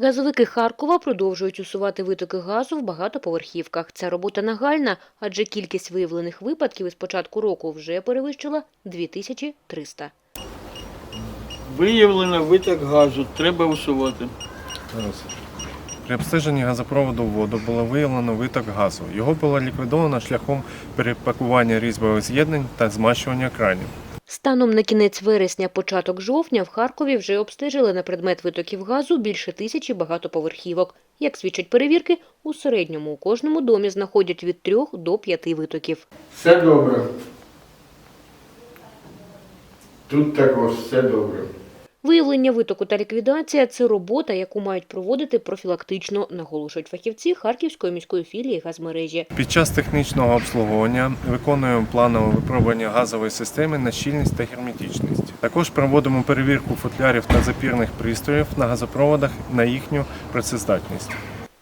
Газовики Харкова продовжують усувати витоки газу в багатоповерхівках. Ця робота нагальна, адже кількість виявлених випадків із початку року вже перевищила 2300. Виявлено виток газу, треба усувати. При обстеженні газопроводу в воду було виявлено виток газу. Його було ліквідовано шляхом перепакування різьбових з'єднань та змащування кранів. Станом на кінець вересня, початок жовтня в Харкові вже обстежили на предмет витоків газу більше тисячі багатоповерхівок. Як свідчать перевірки, у середньому у кожному домі знаходять від трьох до п'яти витоків. Все добре. Тут також все добре. Виявлення витоку та ліквідація це робота, яку мають проводити профілактично, наголошують фахівці Харківської міської філії газмережі. Під час технічного обслуговування виконуємо планове випробування газової системи на щільність та герметичність. Також проводимо перевірку футлярів та запірних пристроїв на газопроводах на їхню працездатність.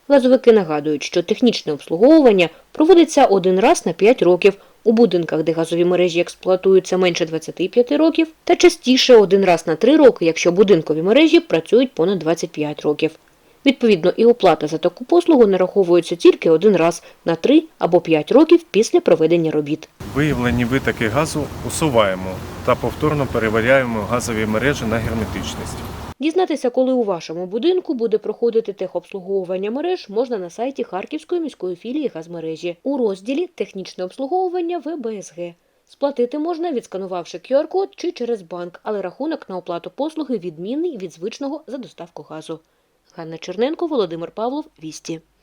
Газовики нагадують, що технічне обслуговування проводиться один раз на 5 років у будинках, де газові мережі експлуатуються менше 25 років, та частіше один раз на 3 роки, якщо будинкові мережі працюють понад 25 років. Відповідно, і оплата за таку послугу нараховується тільки один раз на 3 або 5 років після проведення робіт. Виявлені витоки газу усуваємо та повторно перевіряємо газові мережі на герметичність. Дізнатися, коли у вашому будинку буде проходити техобслуговування мереж, можна на сайті Харківської міської філії газмережі у розділі Технічне обслуговування ВБСГ. Сплатити можна, відсканувавши QR-код чи через банк, але рахунок на оплату послуги відмінний від звичного за доставку газу. Ганна Черненко, Володимир Павлов, Вісті.